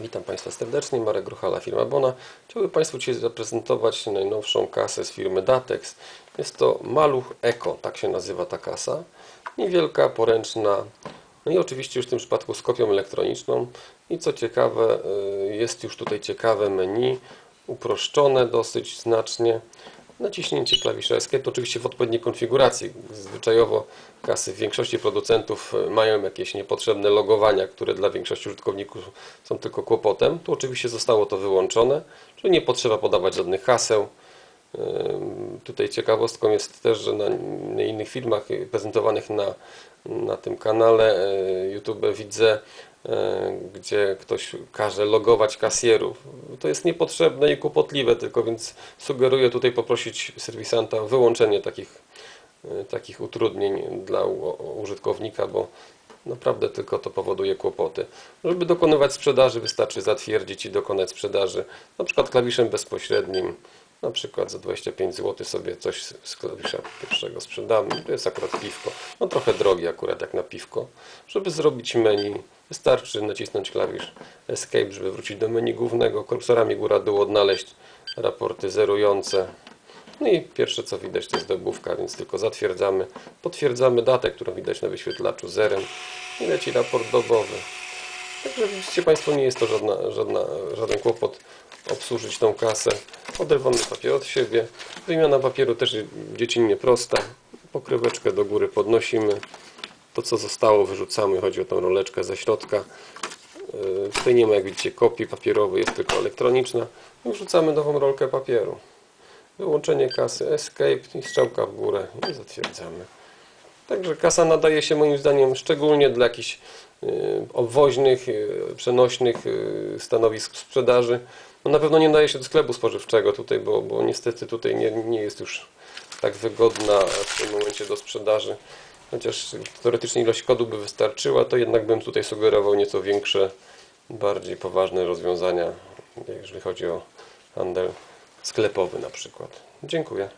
Witam Państwa serdecznie, Marek Gruchala, firma Bona. Chciałbym Państwu dzisiaj zaprezentować najnowszą kasę z firmy Datex. Jest to Maluch Eco, tak się nazywa ta kasa. Niewielka, poręczna, no i oczywiście już w tym przypadku z kopią elektroniczną. I co ciekawe, y, jest już tutaj ciekawe menu, uproszczone dosyć znacznie. Naciśnięcie klawisza Escape, to oczywiście w odpowiedniej konfiguracji. Zwyczajowo kasy w większości producentów e, mają jakieś niepotrzebne logowania, które dla większości użytkowników są tylko kłopotem. Tu oczywiście zostało to wyłączone, czyli nie potrzeba podawać żadnych haseł. Tutaj ciekawostką jest też, że na innych filmach prezentowanych na, na tym kanale y, YouTube widzę, y, gdzie ktoś każe logować kasjerów. To jest niepotrzebne i kłopotliwe tylko, więc sugeruję tutaj poprosić serwisanta o wyłączenie takich, y, takich utrudnień dla użytkownika, bo naprawdę tylko to powoduje kłopoty. Żeby dokonywać sprzedaży wystarczy zatwierdzić i dokonać sprzedaży na przykład klawiszem bezpośrednim na przykład za 25 zł sobie coś z- klawisza pierwszego sprzedamy. To jest akurat piwko. No trochę drogi akurat jak na piwko. Żeby zrobić menu wystarczy nacisnąć klawisz Escape, żeby wrócić do menu głównego. Kursorami góra-dół odnaleźć raporty zerujące. No i pierwsze co widać to jest dobówka, więc tylko zatwierdzamy. Potwierdzamy datę, którą widać na wyświetlaczu zerem i leci raport dobowy. Także widzicie Państwo, nie jest to żadna, żadna, żaden kłopot obsłużyć tą kasę. Oderwamy papier od siebie. Wymiana papieru też dziecinnie prosta. Pokryweczkę do góry podnosimy. To co zostało wyrzucamy. Chodzi o tą roleczkę ze środka. Yy, Tutaj nie ma jak widzicie kopii papierowej, jest tylko elektroniczna. Wrzucamy nową rolkę papieru. Wyłączenie kasy Escape i strzałka w górę i zatwierdzamy. Także kasa nadaje się moim zdaniem szczególnie dla jakichś y, obwoźnych, y, przenośnych stanowisk sprzedaży. No na pewno nie nadaje się do sklepu spożywczego tutaj, bo, bo niestety tutaj nie, nie jest już tak wygodna w tym momencie do sprzedaży. Chociaż teoretycznie ilość kodu by wystarczyła, to jednak bym tutaj sugerował nieco większe, bardziej poważne rozwiązania, jeżeli chodzi o handel sklepowy na przykład. Dziękuję.